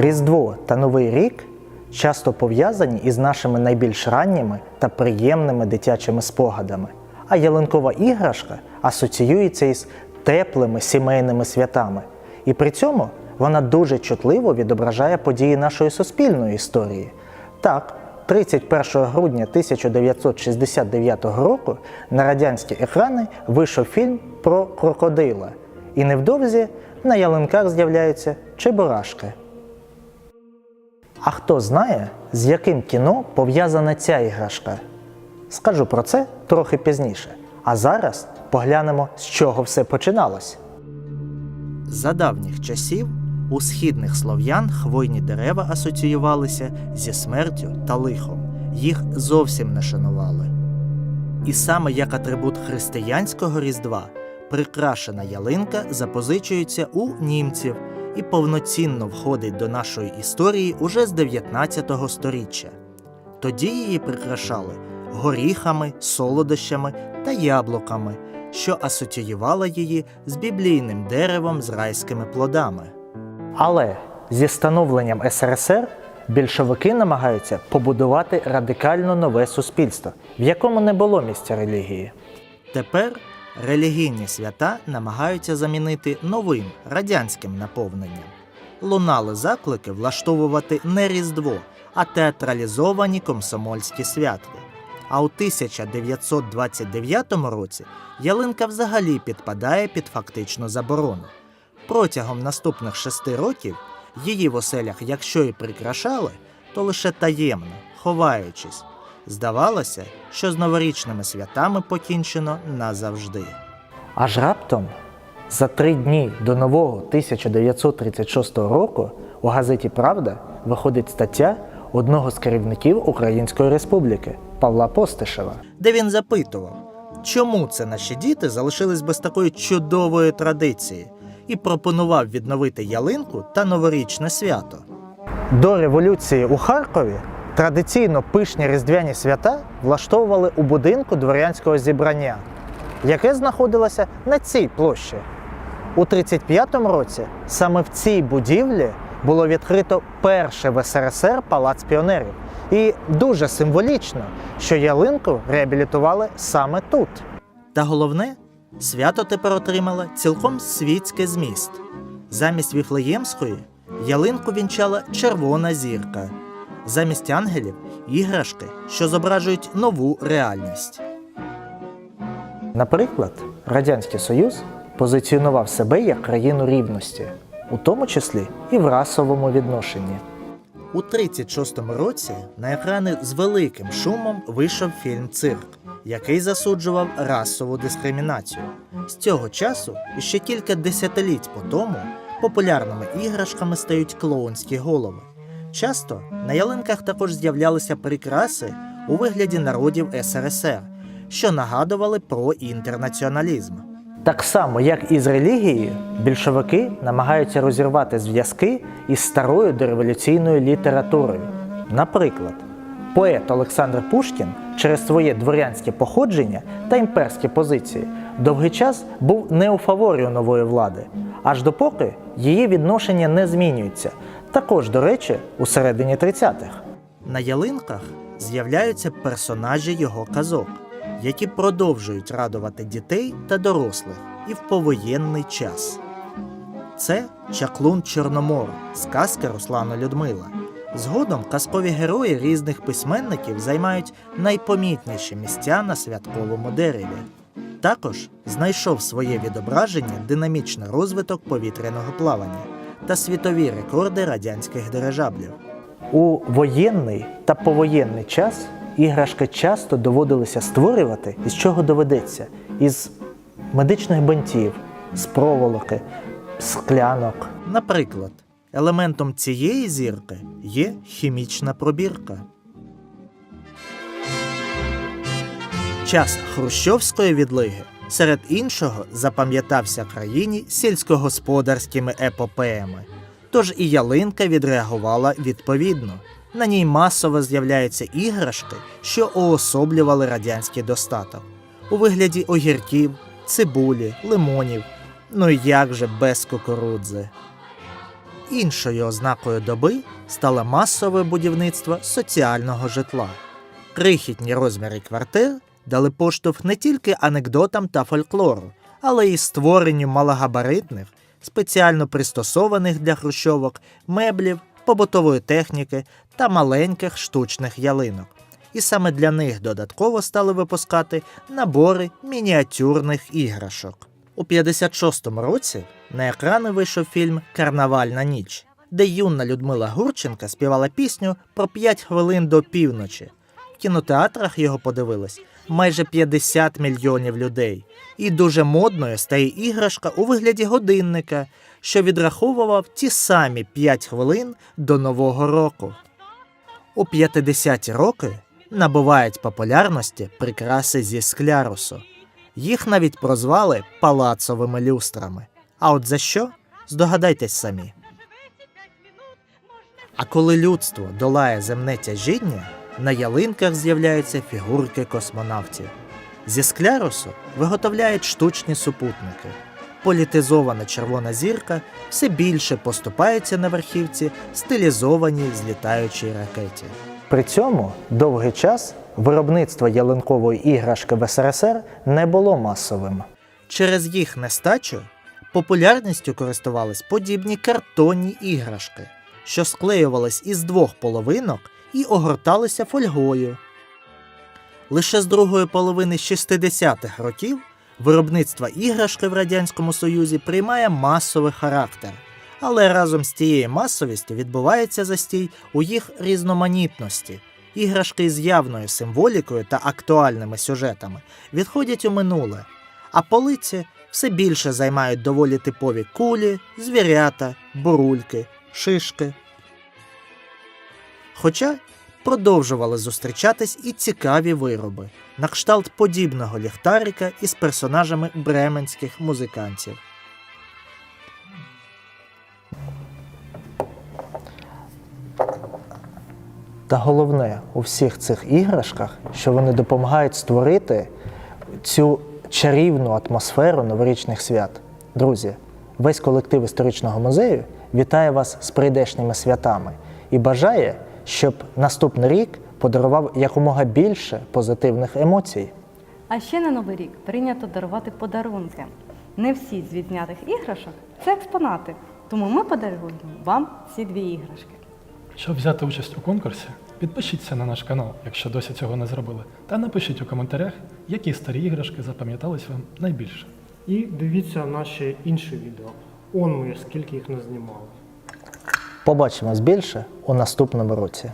Різдво та Новий рік часто пов'язані із нашими найбільш ранніми та приємними дитячими спогадами, а ялинкова іграшка асоціюється із теплими сімейними святами. І при цьому вона дуже чутливо відображає події нашої суспільної історії. Так, 31 грудня 1969 року на радянські екрани вийшов фільм про крокодила. І невдовзі на ялинках з'являються чебурашки. А хто знає, з яким кіно пов'язана ця іграшка? Скажу про це трохи пізніше. А зараз поглянемо, з чого все починалось. За давніх часів у східних слов'ян хвойні дерева асоціювалися зі смертю та лихом. Їх зовсім не шанували. І саме як атрибут християнського різдва прикрашена ялинка запозичується у німців і повноцінно входить до нашої історії уже з 19 століття. Тоді її прикрашали горіхами, солодощами та яблуками, що асоціювало її з біблійним деревом з райськими плодами. Але зі становленням СРСР більшовики намагаються побудувати радикально нове суспільство, в якому не було місця релігії. Тепер релігійні свята намагаються замінити новим радянським наповненням. Лунали заклики влаштовувати не Різдво, а театралізовані комсомольські святки. А у 1929 році ялинка взагалі підпадає під фактичну заборону. Протягом наступних шести років її в оселях, якщо і прикрашали, то лише таємно, ховаючись. Здавалося, що з новорічними святами покінчено назавжди. Аж раптом, за три дні до нового 1936 року, у газеті Правда виходить стаття одного з керівників Української Республіки Павла Постишева, де він запитував, чому це наші діти залишились без такої чудової традиції, і пропонував відновити ялинку та новорічне свято. До революції у Харкові традиційно пишні різдвяні свята влаштовували у будинку дворянського зібрання, яке знаходилося на цій площі. У 35-му році саме в цій будівлі було відкрито перший в СРСР палац піонерів. І дуже символічно, що ялинку реабілітували саме тут. Та головне, свято тепер отримало цілком світське зміст. Замість Віфлеємської ялинку вінчала червона зірка. Замість ангелів іграшки, що зображують нову реальність. Наприклад, Радянський Союз позиціонував себе як країну рівності, у тому числі і в расовому відношенні. У 36-му році на екрани з великим шумом вийшов фільм Цирк, який засуджував расову дискримінацію. З цього часу і ще кілька десятиліть по тому популярними іграшками стають клоунські голови. Часто на ялинках також з'являлися прикраси у вигляді народів СРСР, що нагадували про інтернаціоналізм. Так само, як і з релігією, більшовики намагаються розірвати зв'язки із старою дореволюційною літературою. Наприклад, поет Олександр Пушкін через своє дворянське походження та імперські позиції довгий час був не у фаворі нової влади, аж допоки її відношення не змінюється. Також, до речі, у середині 30-х. На ялинках з'являються персонажі його казок, які продовжують радувати дітей та дорослих і в повоєнний час. Це Чаклун Чорномор, сказка Руслана Людмила. Згодом казкові герої різних письменників займають найпомітніші місця на святковому дереві. Також знайшов своє відображення динамічний розвиток повітряного плавання та світові рекорди радянських дирижаблів. У воєнний та повоєнний час іграшки часто доводилося створювати, із чого доведеться, із медичних бинтів, з проволоки, склянок. Наприклад, елементом цієї зірки є хімічна пробірка. Час хрущовської відлиги серед іншого запам'ятався країні сільськогосподарськими епопеями. Тож і ялинка відреагувала відповідно. На ній масово з'являються іграшки, що уособлювали радянський достаток у вигляді огірків, цибулі, лимонів. Ну як же без кукурудзи. Іншою ознакою доби стало масове будівництво соціального житла. Крихітні розміри квартир дали поштовх не тільки анекдотам та фольклору, але й створенню малогабаритних, спеціально пристосованих для хрущовок меблів, побутової техніки та маленьких штучних ялинок. І саме для них додатково стали випускати набори мініатюрних іграшок. У 56-му році на екрани вийшов фільм Карнавальна ніч, де юна Людмила Гурченка співала пісню про 5 хвилин до півночі. В кінотеатрах його подивилось майже 50 мільйонів людей. І дуже модною стає іграшка у вигляді годинника, що відраховував ті самі 5 хвилин до Нового року. У 50-ті роки набувають популярності прикраси зі склярусу. Їх навіть прозвали палацовими люстрами. А от за що? Здогадайтесь самі. А коли людство долає земне тяжіння, на ялинках з'являються фігурки космонавтів. Зі склярусу виготовляють штучні супутники. Політизована червона зірка все більше поступається на верхівці стилізованій злітаючій ракеті. При цьому довгий час виробництво ялинкової іграшки в СРСР не було масовим. Через їх нестачу популярністю користувались подібні картонні іграшки, що склеювались із двох половинок і огорталися фольгою. Лише з другої половини 60-х років виробництво іграшки в Радянському Союзі приймає масовий характер, але разом з тією масовістю відбувається застій у їх різноманітності. Іграшки з явною символікою та актуальними сюжетами відходять у минуле, а полиці все більше займають доволі типові кулі, звірята, бурульки, шишки. Хоча продовжували зустрічатись і цікаві вироби, на кшталт подібного ліхтарика із персонажами бременських музикантів. Та головне у всіх цих іграшках, що вони допомагають створити цю чарівну атмосферу новорічних свят. Друзі, весь колектив історичного музею вітає вас з прийдешніми святами і бажає, щоб наступний рік подарував якомога більше позитивних емоцій. А ще на Новий рік прийнято дарувати подарунки. Не всі з відзнятих іграшок це експонати, тому ми подаруємо вам ці дві іграшки. Щоб взяти участь у конкурсі, підпишіться на наш канал, якщо досі цього не зробили, та напишіть у коментарях, які старі іграшки запам'ятались вам найбільше. І дивіться наші інші відео. Он ми скільки їх не знімали. Побачимось більше у наступному році.